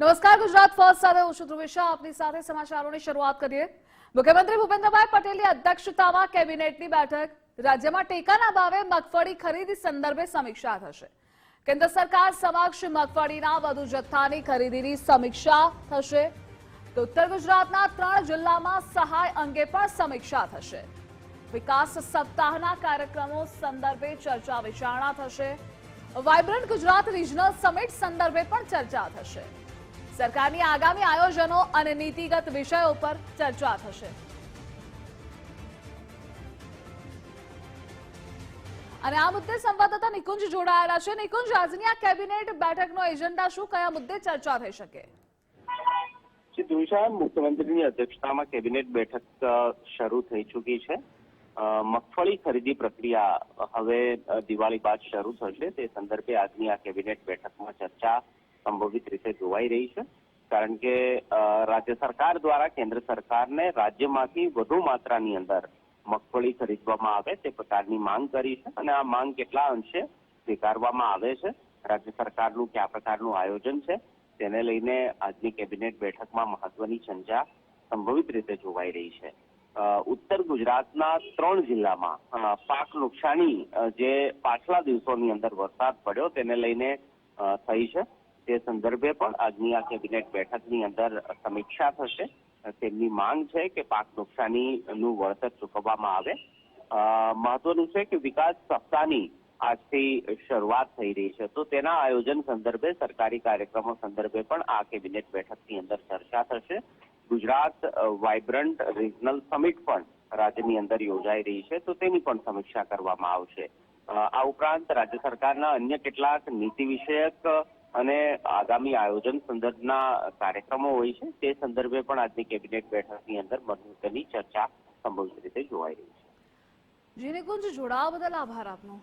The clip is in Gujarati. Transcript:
નમસ્કાર, ગુજરાત ફર્સ્ટ સાથે હું છું ધ્રુવેશા આપની સાથે સમાચારોની શરૂઆત કરીએ. મુખ્યમંત્રી ભૂપેન્દ્રભાઈ પટેલની અધ્યક્ષતામાં કેબિનેટની બેઠક. રાજ્યમાં ટેકાના ભાવે મગફળી ખરીદી સંદર્ભે સમીક્ષા થશે. કેન્દ્ર સરકાર સમક્ષ મગફળીના વધુ જથ્થાની ખરીદીની સમીક્ષા થશે. તો ઉત્તર ગુજરાતના ત્રણ જિલ્લામાં સહાય અંગે પણ સમીક્ષા થશે. વિકાસ સપ્તાહના કાર્યક્રમો સંદર્ભે ચર્ચા વિચારણા થશે. વાઇબ્રન્ટ ગુજરાત રિજનલ સમિટ સંદર્ભે પણ ચર્ચા થશે. સરકારની આગામી આયોજનો અને નીતિગત વિષયો પર ચર્ચા થશે. અને આ મુદ્દે સંવાદદાતા નિકુંજ જોડાયેલા છે. નિકુંજ, આજની આ કેબિનેટ બેઠકનો એજન્ડા શું? કયા મુદ્દે ચર્ચા થઈ શકે? મુખ્યમંત્રીની અધ્યક્ષતામાં કેબિનેટ બેઠક શરૂ થઈ ચૂકી છે. મગફળી ખરીદી પ્રક્રિયા હવે દિવાળી બાદ શરૂ થશે. તે સંદર્ભે આજની આ કેબિનેટ બેઠકમાં ચર્ચા સંભવિત રીતે જોવાઈ રહી છે. કારણ કે રાજ્ય સરકાર દ્વારા કેન્દ્ર સરકારને રાજ્યમાંથી વધુ માત્રાની અંદર મગફળી ખરીદવામાં આવે તે પ્રકારની માંગ કરી છે અને આ માંગ કેટલા અંશે સ્વીકારવામાં આવે છે. રાજ્ય સરકારનું કયા પ્રકારનું આયોજન છે તેને લઈને આજની કેબિનેટ બેઠકમાં મહત્વની ચર્ચા સંભવિત રીતે જોવાઈ રહી છે. ઉત્તર ગુજરાતના ત્રણ જિલ્લામાં પાક નુકસાની જે પાછલા દિવસોની અંદર વરસાદ પડ્યો તેને લઈને થઈ છે. તે સંદર્ભે પણ આજની આ કેબિનેટ બેઠકની અંદર સમીક્ષા થશે. તેમની માંગ છે કે પાક નુકસાનીનું વળતર ચૂકવવામાં આવે. મહત્વનું છે કે વિકાસ સપ્તાહની આજથી શરૂઆત થઈ રહી છે. તો તેના આયોજન સંદર્ભે, સરકારી કાર્યક્રમો સંદર્ભે પણ આ કેબિનેટ બેઠકની અંદર ચર્ચા થશે. ગુજરાત વાઇબ્રન્ટ રિજનલ સમિટ પણ રાજ્યની અંદર યોજાઈ રહી છે. તો તેની પણ સમીક્ષા કરવામાં આવશે. આ ઉપરાંત રાજ્ય સરકારના અન્ય કેટલાક નીતિ વિષયક અને આગામી આયોજન સંદર્ભના કાર્યક્રમો હોય છે, તે સંદર્ભે પણ આજની કેબિનેટ બેઠકની અંદર મહત્વની ચર્ચા સંભવિત રીતે જોવાઈ રહી છે. જેને કુંજ જોડાવા બદલ આભાર આપનો.